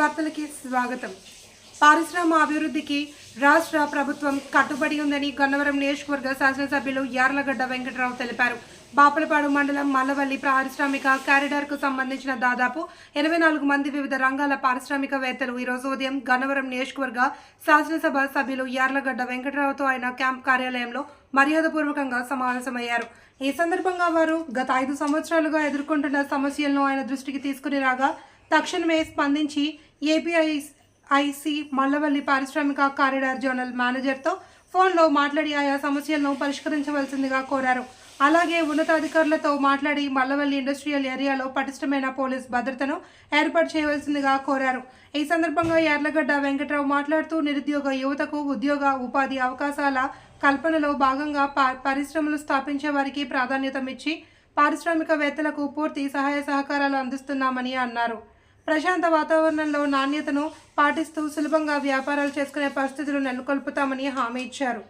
వార్తలకి స్వాగతం. పారిశ్రామిక అభివృద్ధికి రాష్ట్ర ప్రభుత్వం కట్టుబడి ఉందని గన్నవరం నియోజకవర్గ శాసనసభ్యులు యార్లగడ్డ వెంకటరావు తెలిపారు. బాపలపాడు మండలం మల్లవల్లి పారిశ్రామిక కారిడార్కు సంబంధించిన దాదాపు ఎనభై నాలుగు మంది వివిధ రంగాల పారిశ్రామికవేత్తలు ఈ రోజు ఉదయం గన్నవరం నియోజకవర్గ శాసనసభ సభ్యులు యార్లగడ్డ వెంకటరావుతో ఆయన క్యాంప్ కార్యాలయంలో మర్యాదపూర్వకంగా సమావేశమయ్యారు. ఈ సందర్భంగా వారు గత ఐదు సంవత్సరాలుగా ఎదుర్కొంటున్న సమస్యలను ఆయన దృష్టికి తీసుకుని రాగా తక్షణమే స్పందించి ఏపీఐఐసి మల్లవల్లి పారిశ్రామిక కారిడార్ జోనల్ మేనేజర్తో ఫోన్లో మాట్లాడి ఆయా సమస్యలను పరిష్కరించవలసిందిగా కోరారు. అలాగే ఉన్నతాధికారులతో మాట్లాడి మల్లవల్లి ఇండస్ట్రియల్ ఏరియాలో పటిష్టమైన పోలీస్ భద్రతను ఏర్పాటు చేయవలసిందిగా కోరారు. ఈ సందర్భంగా యార్లగడ్డ వెంకట్రావు మాట్లాడుతూ నిరుద్యోగ యువతకు ఉద్యోగ ఉపాధి అవకాశాల కల్పనలో భాగంగా పరిశ్రమలు స్థాపించే వారికి ప్రాధాన్యతమిచ్చి పారిశ్రామికవేత్తలకు పూర్తి సహాయ సహకారాలు అందిస్తున్నామని అన్నారు. ప్రశాంత వాతావరణంలో నాణ్యతను పాటిస్తూ సులభంగా వ్యాపారాలు చేసుకునే పరిస్థితులు నెలకొల్పుతామని హామీ ఇచ్చారు.